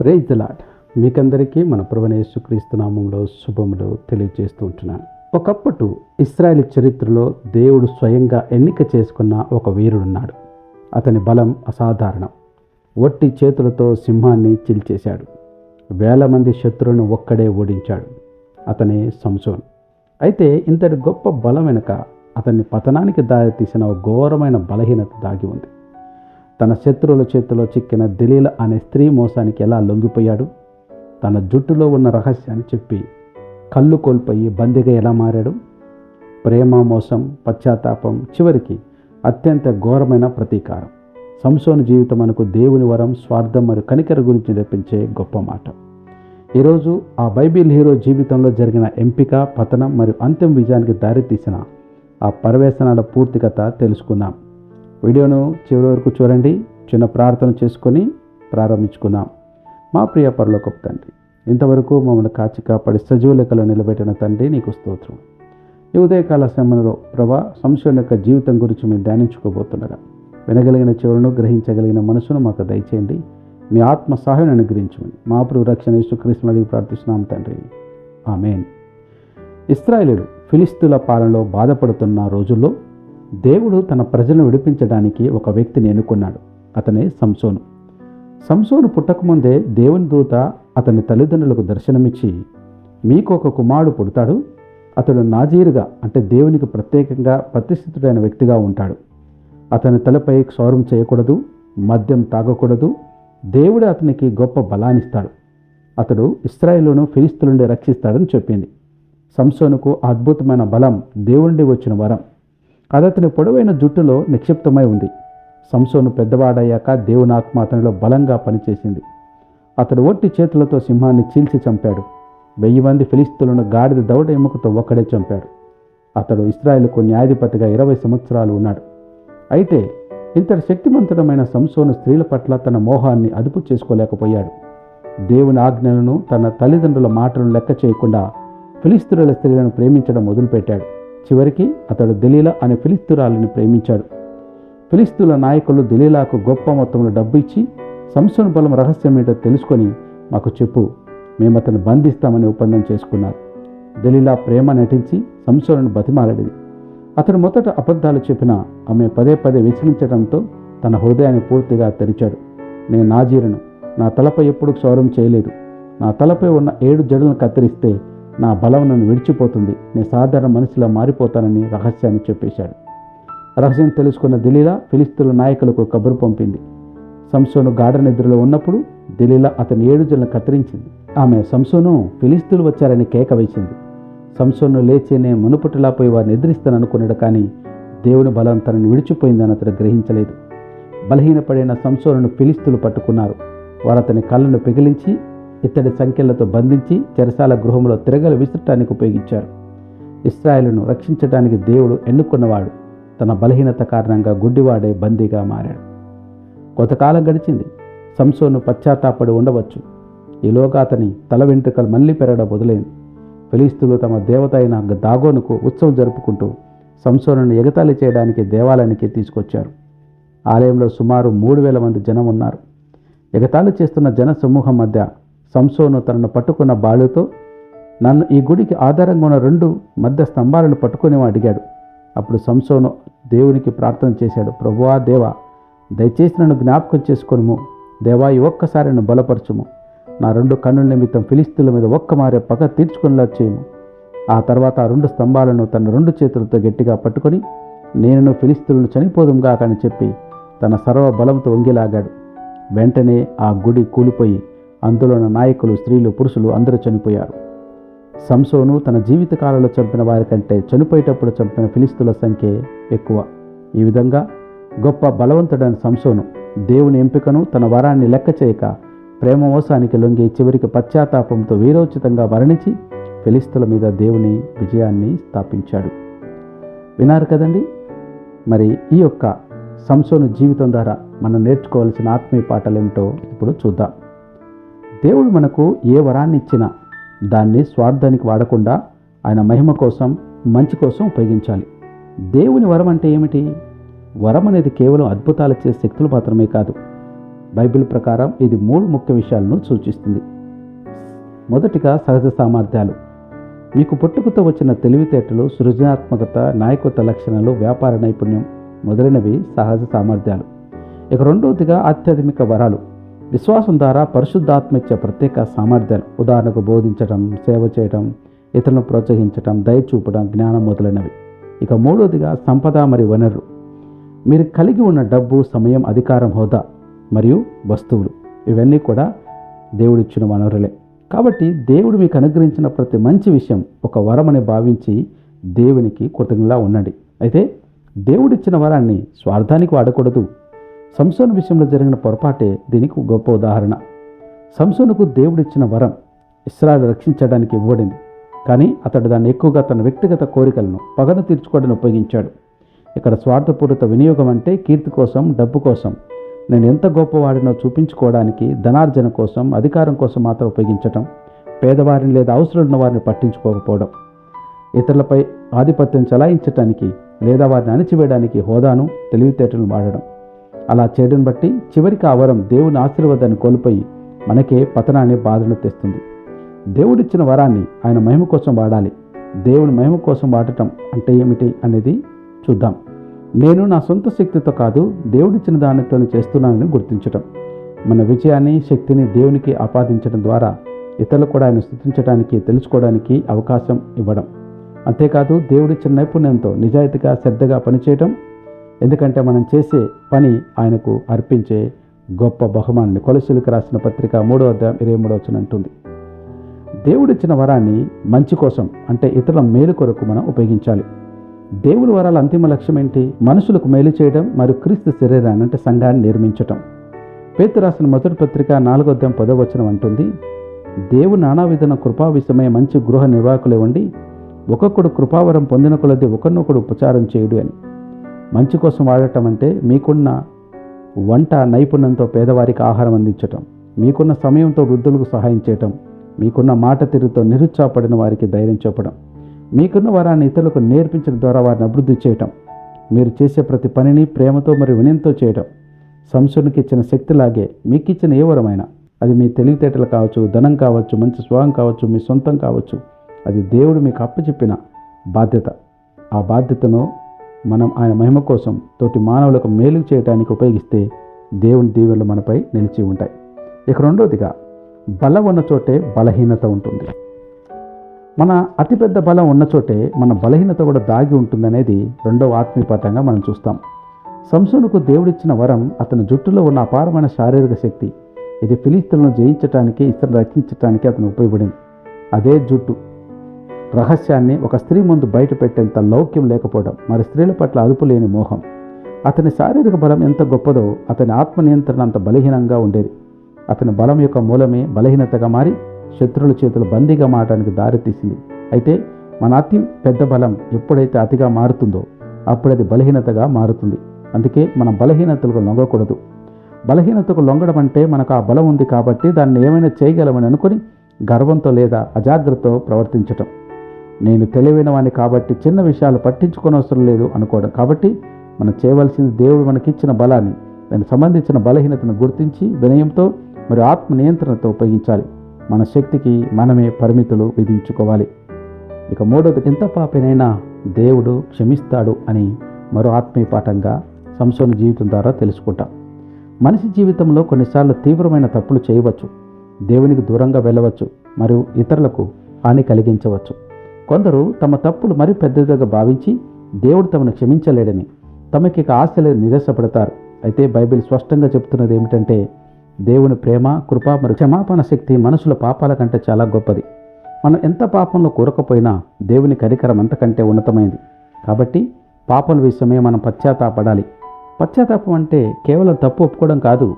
Praise the lord మీకందరికీ మన ప్రవణేశ్వక్రీస్తు నామంలో శుభములు తెలియజేస్తూ ఉంటున్నాను. ఒకప్పుడు ఇస్రాయల్ చరిత్రలో దేవుడు స్వయంగా ఎన్నిక చేసుకున్న ఒక వీరుడున్నాడు. అతని బలం అసాధారణం. ఒట్టి చేతులతో సింహాన్ని చిల్చేశాడు. వేల మంది శత్రువును ఒక్కడే ఓడించాడు. అతనే సంసోన్. అయితే ఇంతటి గొప్ప బలం వెనుక అతన్ని పతనానికి దారితీసిన ఘోరమైన బలహీనత దాగి ఉంది. తన శత్రువుల చేతిలో చిక్కిన దిలీల అనే స్త్రీ మోసానికి ఎలా లొంగిపోయాడు? తన జుట్టులో ఉన్న రహస్యాన్ని చెప్పి కళ్ళు కోల్పోయి బందీగా ఎలా మారాడు? ప్రేమ మోసం పశ్చాత్తాపం చివరికి అత్యంత ఘోరమైన ప్రతీకారం. సంసోని జీవితం మనకు దేవుని వరం స్వార్థం మరియు కనికర గురించి నేర్పించే గొప్ప మాట. ఈరోజు ఆ బైబిల్ హీరో జీవితంలో జరిగిన ఎంపిక పతనం మరియు అంతిమ విజయానికి దారితీసిన ఆ పరవేశనాల పూర్తి కథ తెలుసుకుందాం. వీడియోను చివరి వరకు చూడండి. చిన్న ప్రార్థన చేసుకొని ప్రారంభించుకుందాం. మా ప్రియ పరలోకపు తండ్రి ఇంతవరకు మమ్మల్ని కాచి కాపాడి సజీవ నిలబెట్టిన తండ్రి నీకు స్తోత్రం. ఈ ఉదయకాల సమయంలో ప్రభా సంశయం యొక్క జీవితం గురించి మేము ధ్యానించుకోబోతుండగా వినగలిగిన చెవులను గ్రహించగలిగిన మనసును మాకు దయచేయండి. మీ ఆత్మ సహాయం అనుగ్రహించమని మా ప్రభు రక్షణ యేసుక్రీస్తుని అడిగి ప్రార్థిస్తున్నాం తండ్రి. ఆమెన్. ఇస్రాయేలుడు ఫిలిస్తుల పాలనలో బాధపడుతున్న రోజుల్లో దేవుడు తన ప్రజలను విడిపించడానికి ఒక వ్యక్తిని ఎన్నుకున్నాడు అతనే సంసోను. సంసోను పుట్టకముందే దేవుని దూత అతని తల్లిదండ్రులకు దర్శనమిచ్చి మీకు ఒక కుమారుడు పుడతాడు అతడు నాజీరుగా అంటే దేవునికి ప్రత్యేకంగా ప్రతిష్ఠితుడైన వ్యక్తిగా ఉంటాడు. అతని తలపై క్షౌరం చేయకూడదు మద్యం తాగకూడదు దేవుడు అతనికి గొప్ప బలాన్నిస్తాడు. అతడు ఇస్రాయేలును ఫిలిస్తు నుండి రక్షిస్తాడని చెప్పింది. సంసోనుకు అద్భుతమైన బలం దేవుడి వచ్చిన వరం. అతని పొడవైన జుట్టులో నిక్షిప్తమై ఉంది. సంసోను పెద్దవాడయ్యాక దేవునాత్మ అతనిలో బలంగా పనిచేసింది. అతడు ఒట్టి చేతులతో సింహాన్ని చీల్చి చంపాడు. వెయ్యి మంది ఫిలిస్తులను గాడిద దౌడ ఎముకతో ఒక్కడే చంపాడు. అతడు ఇస్రాయేల్కు న్యాయాధిపతిగా ఇరవై సంవత్సరాలు ఉన్నాడు. అయితే ఇంతటి శక్తివంతుడమైన సంసోను స్త్రీల పట్ల తన మోహాన్ని అదుపు చేసుకోలేకపోయాడు. దేవుని ఆజ్ఞలను తన తల్లిదండ్రుల మాటలను లెక్క చేయకుండా ఫిలిస్తురుల స్త్రీలను ప్రేమించడం మొదలుపెట్టాడు. చివరికి అతడు దలీలా అనే ఫిలిస్తురాలిని ప్రేమించాడు. ఫిలిస్తుల నాయకులు దలీలాకు గొప్ప మొత్తంలో డబ్బు ఇచ్చి సంసోన్ బలం రహస్యం ఏంటో తెలుసుకొని మాకు చెప్పు మేము అతను బంధిస్తామని ఒప్పందం చేసుకున్నారు. దలీలా ప్రేమ నటించి సంసోను బతిమాలడింది. అతడు మొదట అబద్ధాలు చెప్పిన ఆమె పదే పదే విసిగించడంతో తన హృదయాన్ని పూర్తిగా తెరిచాడు. నేను నాజీరును నా తలపై ఎప్పుడు క్షౌరం చేయలేదు. నా తలపై ఉన్న ఏడు జడలను కత్తిరిస్తే నా బలం నన్ను విడిచిపోతుంది. నేను సాధారణ మనిషిలా మారిపోతానని రహస్యాన్ని చెప్పేశాడు. రహస్యం తెలుసుకున్న దిలీలా ఫిలిస్తుల నాయకులకు కబురు పంపింది. సంసోను గాఢ నిద్రలో ఉన్నప్పుడు దిలీలా అతని ఏడుజులను కత్తిరించింది. ఆమె సంసోను ఫిలిస్తులు వచ్చారని కేక వేసింది. సంసోను లేచేనే మునుపుటిలా పోయి వారిని ఎదిరిస్తాను అనుకున్నాడు కానీ దేవుని బలం తనని విడిచిపోయిందని అతను గ్రహించలేదు. బలహీనపడిన సంసోను ఫిలిస్తులు పట్టుకున్నారు. వారు అతని కళ్ళను పిగిలించి ఇత్తడి సంఖ్యలతో బంధించి చెరసాల గృహంలో తిరగలు విసరటానికి ఉపయోగించారు. ఇస్రాయేలును రక్షించడానికి దేవుడు ఎన్నుకున్నవాడు. తన బలహీనత కారణంగా గుడ్డివాడే బందీగా మారాడు. కొంతకాలం గడిచింది. సంసోను పశ్చాత్తాపడి ఉండవచ్చు. ఈలోగా అతని తల వెంట్రుకలు మళ్ళీ పెరగడం మొదలైంది. ఫిలిస్తులు తమ దేవత అయిన దాగోనుకు ఉత్సవం జరుపుకుంటూ సంసోనును ఎగతాళి చేయడానికి దేవాలయానికి తీసుకొచ్చారు. ఆలయంలో సుమారు మూడు వేల మంది జనం ఉన్నారు. ఎగతాళి చేస్తున్న జన సమూహం మధ్య సంసోను తనను పట్టుకున్న బాలుతో నన్ను ఈ గుడికి ఆధారంగా ఉన్న రెండు మధ్య స్తంభాలను పట్టుకుని అడిగాడు. అప్పుడు సంసోను దేవునికి ప్రార్థన చేశాడు ప్రభువా దేవా దయచేసి నన్ను జ్ఞాపకం చేసుకొనుము. దేవా ఈ ఒక్కసారి నన్ను బలపరచుము. నా రెండు కన్నుల నిమిత్తం ఫిలిస్తుల మీద ఒక్క మారే పగ తీర్చుకునేలా చేయము. ఆ తర్వాత ఆ రెండు స్తంభాలను తన రెండు చేతులతో గట్టిగా పట్టుకొని నేను ఫిలిస్తులను చనిపోదుంగా కానీ చెప్పి తన సర్వ బలంతో వంగిలాగాడు వెంటనే ఆ గుడి కూలిపోయి అందులోన నాయకులు స్త్రీలు పురుషులు అందరూ చనిపోయారు. సంసోను తన జీవితకాలంలో చంపిన వారి కంటే చనిపోయేటప్పుడు చంపిన ఫిలిస్తుల సంఖ్య ఎక్కువ. ఈ విధంగా గొప్ప బలవంతుడైన సంసోను దేవుని ఎంపికను తన వరాన్ని లెక్క చేయక ప్రేమ మోసానికి లొంగి చివరికి పశ్చాత్తాపంతో వీరోచితంగా మరణించి ఫిలిస్తుల మీద దేవుని విజయాన్ని స్థాపించాడు. విన్నారు కదండి? మరి ఈ యొక్క సంసోను జీవితం ద్వారా మనం నేర్చుకోవాల్సిన ఆత్మీయ పాఠాలు ఏమిటో ఇప్పుడు చూద్దాం. దేవుడు మనకు ఏ వరాన్ని ఇచ్చినా దాన్ని స్వార్థానికి వాడకుండా ఆయన మహిమ కోసం మంచి కోసం ఉపయోగించాలి. దేవుని వరం అంటే ఏమిటి? వరం అనేది కేవలం అద్భుతాలు చేసే శక్తులు మాత్రమే కాదు. బైబిల్ ప్రకారం ఇది మూడు ముఖ్య విషయాలను సూచిస్తుంది. మొదటిగా సహజ సామర్థ్యాలు. మీకు పుట్టుకతో వచ్చిన తెలివితేటలు సృజనాత్మకత నాయకత్వ లక్షణాలు వ్యాపార నైపుణ్యం మొదలైనవి సహజ సామర్థ్యాలు. ఇక రెండవదిగా ఆధ్యాత్మిక వరాలు. విశ్వాసం ద్వారా పరిశుద్ధాత్మ ఇచ్చే ప్రత్యేక సామర్థ్యాలు ఉదాహరణకు బోధించడం సేవ చేయడం ఇతరులను ప్రోత్సహించడం దయ చూపడం జ్ఞానం మొదలైనవి. ఇక మూడవదిగా సంపద మరియు వనరు మీరు కలిగి ఉన్న డబ్బు సమయం అధికారం హోదా మరియు వస్తువులు. ఇవన్నీ కూడా దేవుడిచ్చిన వనరులే. కాబట్టి దేవుడు మీకు అనుగ్రహించిన ప్రతి మంచి విషయం ఒక వరమని భావించి దేవునికి కృతజ్ఞలా ఉండండి. అయితే దేవుడిచ్చిన వరాన్ని స్వార్థానికి వాడకూడదు. సంసోను విషయంలో జరిగిన పొరపాటే దీనికి గొప్ప ఉదాహరణ. సంసోనుకు దేవుడిచ్చిన వరం ఇస్రాయల్ రక్షించడానికి ఇవ్వబడింది కానీ అతడు దాన్ని ఎక్కువగా తన వ్యక్తిగత కోరికలను పగను తీర్చుకోవడానికి ఉపయోగించాడు. ఇక్కడ స్వార్థపూరిత వినియోగం అంటే కీర్తి కోసం డబ్బు కోసం. నేను ఎంత గొప్పవాడినో చూపించుకోవడానికి ధనార్జన కోసం అధికారం కోసం మాత్రం ఉపయోగించటం పేదవారిని లేదా అవసరం ఉన్న వారిని పట్టించుకోకపోవడం. ఇతరులపై ఆధిపత్యం చలాయించటానికి లేదా వారిని అణిచివేయడానికి హోదాను తెలివితేటలను వాడడం. అలా చేయడం బట్టి చివరికి ఆ వరం దేవుని ఆశీర్వాదాన్ని కోల్పోయి మనకే పతనాన్ని బాధను తెస్తుంది. దేవుడిచ్చిన వరాన్ని ఆయన మహిమ కోసం వాడాలి. దేవుని మహిమ కోసం వాడటం అంటే ఏమిటి అనేది చూద్దాం. నేను నా సొంత శక్తితో కాదు దేవుడిచ్చిన దానితో చేస్తున్నానని గుర్తించటం. మన విజయాన్ని శక్తిని దేవునికి ఆపాదించడం ద్వారా ఇతరులు కూడా ఆయన స్థుతించడానికి తెలుసుకోవడానికి అవకాశం ఇవ్వడం. అంతేకాదు దేవుడిచ్చిన నైపుణ్యంతో నిజాయితీగా శ్రద్ధగా పనిచేయడం ఎందుకంటే మనం చేసే పని ఆయనకు అర్పించే గొప్ప బహుమానాన్ని కొలసులకు రాసిన పత్రిక మూడో అధ్యాయం ఇరవై మూడో అంటుంది. దేవుడిచ్చిన వరాన్ని మంచి కోసం అంటే ఇతరుల మేలు కొరకు మనం ఉపయోగించాలి. దేవుని వరాల అంతిమ లక్ష్యం ఏంటి? మనుషులకు మేలు చేయడం మరియు క్రీస్తు శరీరాన్ని అంటే సంఘాన్ని నిర్మించటం. పేతు రాసిన మొదటి పత్రిక నాలుగో అధ్యాయం పదవచనం అంటుంది దేవుని నానావిధన కృపా విషయమై మంచి గృహ నిర్వాహకులు ఇవ్వండి ఒక్కొక్కడు కృపావరం పొందిన కొలది ఒకరినొకడు ఉపచారం చేయుడు అని. మంచి కోసం వాడటం అంటే మీకున్న వంట నైపుణ్యంతో పేదవారికి ఆహారం అందించటం మీకున్న సమయంతో వృద్ధులకు సహాయం చేయటం మీకున్న మాట తీరుతో నిరుత్సాహపడిన వారికి ధైర్యం చెప్పడం మీకున్న వారాన్ని ఇతరులకు నేర్పించడం ద్వారా వారిని అభివృద్ధి చేయటం మీరు చేసే ప్రతి పనిని ప్రేమతో మరియు వినయంతో చేయటం సంసునికి ఇచ్చిన శక్తిలాగే మీకు ఇచ్చిన ఏ వరమైనా. అది మీ తెలివితేటలు కావచ్చు ధనం కావచ్చు మంచి స్వభావం కావచ్చు మీ సొంతం కావచ్చు అది దేవుడు మీకు అప్పచెప్పిన బాధ్యత. ఆ బాధ్యతను మనం ఆయన మహిమ కోసం తోటి మానవులకు మేలు చేయడానికి ఉపయోగిస్తే దేవుని దీవెనలు మనపై నిలిచి ఉంటాయి. ఇక రెండవదిగా బలం ఉన్న చోటే బలహీనత ఉంటుంది. మన అతిపెద్ద బలం ఉన్న చోటే మన బలహీనత కూడా దాగి ఉంటుందనేది రెండవ ఆత్మీయపాఠంగా మనం చూస్తాం. సంసోనుకు దేవుడిచ్చిన వరం అతని జుట్టులో ఉన్న అపారమైన శారీరక శక్తి ఇది ఫిలిస్తీన్లను జయించటానికి ఇతరులు రక్షించటానికి అతను ఉపయోగపడింది. అదే జుట్టు రహస్యాన్ని ఒక స్త్రీ ముందు బయట పెట్టేంత లౌక్యం లేకపోవడం మరి స్త్రీల పట్ల అదుపు లేని మోహం. అతని శారీరక బలం ఎంత గొప్పదో అతని ఆత్మ నియంత్రణ అంత బలహీనంగా ఉండేది. అతని బలం యొక్క మూలమే బలహీనతగా మారి శత్రువుల చేతులు బందీగా మారడానికి దారితీసింది అయితే మన అతి పెద్ద బలం ఎప్పుడైతే అతిగా మారుతుందో అప్పుడు అది బలహీనతగా మారుతుంది. అందుకే మనం బలహీనతలకు లొంగకూడదు. బలహీనతకు లొంగడం అంటే మనకు ఆ బలం ఉంది కాబట్టి దాన్ని ఏమైనా చేయగలమని అనుకుని గర్వంతో లేదా అజాగ్రత్తతో ప్రవర్తించటం. నేను తెలివైన వాడిని కాబట్టి చిన్న విషయాలు పట్టించుకోనవసరం లేదు అనుకోవడం. కాబట్టి మనం చేయవలసింది దేవుడు మనకిచ్చిన బలాన్ని దానికి సంబంధించిన బలహీనతను గుర్తించి వినయంతో మరియు ఆత్మ నియంత్రణతో ఉపయోగించాలి. మన శక్తికి మనమే పరిమితులు విధించుకోవాలి. ఇక మూడోది ఎంత పాపినైనా దేవుడు క్షమిస్తాడు అని మరో ఆత్మీయ పాఠంగా సంసోని జీవితం ద్వారా తెలుసుకుంటాం. మనిషి జీవితంలో కొన్నిసార్లు తీవ్రమైన తప్పులు చేయవచ్చు దేవునికి దూరంగా వెళ్ళవచ్చు మరియు ఇతరులకు హాని కలిగించవచ్చు. కొందరు తమ తప్పులు మరి పెద్దదిగా భావించి దేవుడు తమను క్షమించలేడని తమకి ఇక ఆశ లేదు నిరాశపడతారు. అయితే బైబిల్ స్పష్టంగా చెబుతున్నది ఏమిటంటే దేవుని ప్రేమ కృప మరియు క్షమాపణ శక్తి మనుషుల పాపాల కంటే చాలా గొప్పది. మనం ఎంత పాపంలో కూరకపోయినా దేవుని కరికరం అంతకంటే ఉన్నతమైంది కాబట్టి పాపల విషయమే మనం పశ్చాత్తాపడాలి. పశ్చాత్తాపం అంటే కేవలం తప్పు ఒప్పుకోవడం కాదు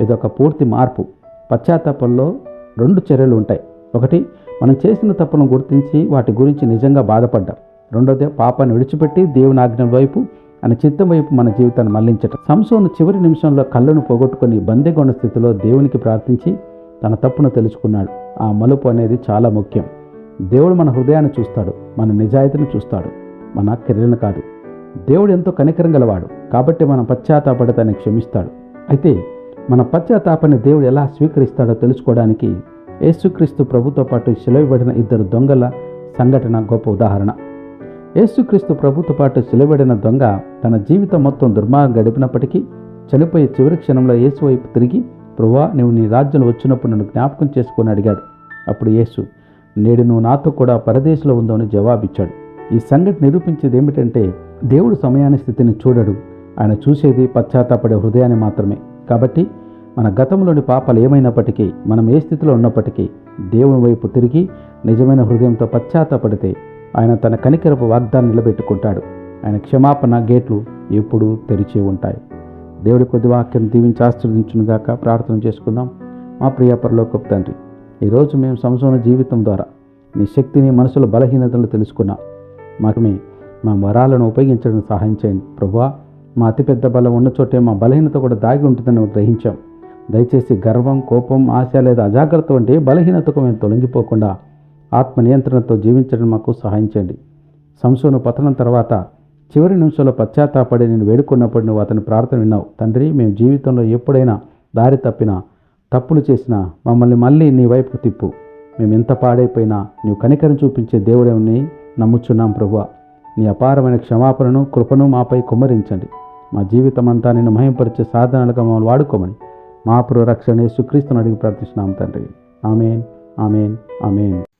ఇదొక పూర్తి మార్పు. పశ్చాత్తాపంలో రెండు చర్యలు ఉంటాయి. ఒకటి మనం చేసిన తప్పులను గుర్తించి వాటి గురించి నిజంగా బాధపడ్డాం. రెండోది పాపాన్ని విడిచిపెట్టి దేవుని ఆజ్ఞ వైపు అని చిత్తం వైపు మన జీవితాన్ని మళ్ళించటం. సంసోను చివరి నిమిషంలో కళ్ళను పోగొట్టుకుని బందీగొండ స్థితిలో దేవునికి ప్రార్థించి తన తప్పును తెలుసుకున్నాడు. ఆ మలుపు అనేది చాలా ముఖ్యం. దేవుడు మన హృదయాన్ని చూస్తాడు మన నిజాయితీని చూస్తాడు మన క్రియలను కాదు. దేవుడు ఎంతో కనికరం గలవాడు కాబట్టి మనం పశ్చాత్తాపడితే క్షమిస్తాడు. అయితే మన పశ్చాత్తాపాన్ని దేవుడు ఎలా స్వీకరిస్తాడో తెలుసుకోవడానికి యేసుక్రీస్తు ప్రభుతో పాటు సెలవుబడిన ఇద్దరు దొంగల సంఘటన గొప్ప ఉదాహరణ. యేసుక్రీస్తు ప్రభుతో పాటు సెలవుబడిన దొంగ తన జీవితం మొత్తం దుర్మార్గం గడిపినప్పటికీ చనిపోయే చివరి క్షణంలో యేసు వైపు తిరిగి ప్రభువా నువ్వు నీ రాజ్యంలో వచ్చినప్పుడు నన్ను జ్ఞాపకం చేసుకొని అడిగాడు. అప్పుడు యేసు నేడు నువ్వు నాతో కూడా పరదేశంలో ఉందని జవాబిచ్చాడు. ఈ సంఘటన నిరూపించేది ఏమిటంటే దేవుడు సమయాన్ని స్థితిని చూడడు. ఆయన చూసేది పశ్చాత్తాపడే హృదయాన్ని మాత్రమే. కాబట్టి మన గతంలోని పాపాలు ఏమైనప్పటికీ మనం ఏ స్థితిలో ఉన్నప్పటికీ దేవుని వైపు తిరిగి నిజమైన హృదయంతో పశ్చాత్తపడితే ఆయన తన కనికరపు వాగ్దాన్ని నిలబెట్టుకుంటాడు. ఆయన క్షమాపణ గేట్లు ఎప్పుడూ తెరిచి ఉంటాయి. దేవుడి కొద్ది వాక్యం దీవించి దాకా ప్రార్థన చేసుకుందాం. మా ప్రియ పరలోకపు తండ్రి ఈరోజు మేము సంసోన జీవితం ద్వారా నీ శక్తిని మనసుల బలహీనతలు తెలుసుకున్నాం మాకు మీ మా వరాలను ఉపయోగించడం సహాయం చేయండి. ప్రభువా మా అతిపెద్ద బలం ఉన్న చోటే మా బలహీనత కూడా దాగి ఉంటుందని గ్రహించాం. దయచేసి గర్వం కోపం ఆశ లేదా అజాగ్రత్త వంటి బలహీనతకు మేము తొలగిపోకుండా ఆత్మ నియంత్రణతో జీవించడం మాకు సహాయం చేయండి. సంసోను పతనం తర్వాత చివరి నిమిషంలో పశ్చాత్తాపడి నేను వేడుకున్నప్పుడు నువ్వు అతని ప్రార్థన విన్నావు. తండ్రి మేము జీవితంలో ఎప్పుడైనా దారి తప్పినా తప్పులు చేసినా మమ్మల్ని మళ్ళీ నీ వైపు తిప్పు. మేము ఎంత పాడైపోయినా నీవు కనికరం చూపించే దేవుడేమని నమ్ముచున్నాం ప్రభువ. నీ అపారమైన క్షమాపణను కృపను మాపై కుమ్మరించండి. మా జీవితం అంతా నేను మహింపరిచే సాధనాలుగా మమ్మల్ని వాడుకోమని మా పురరక్షణ సుక్రీస్తుని అడిగి ప్రార్థిస్తున్నాం తండ్రి. Amen amen amen.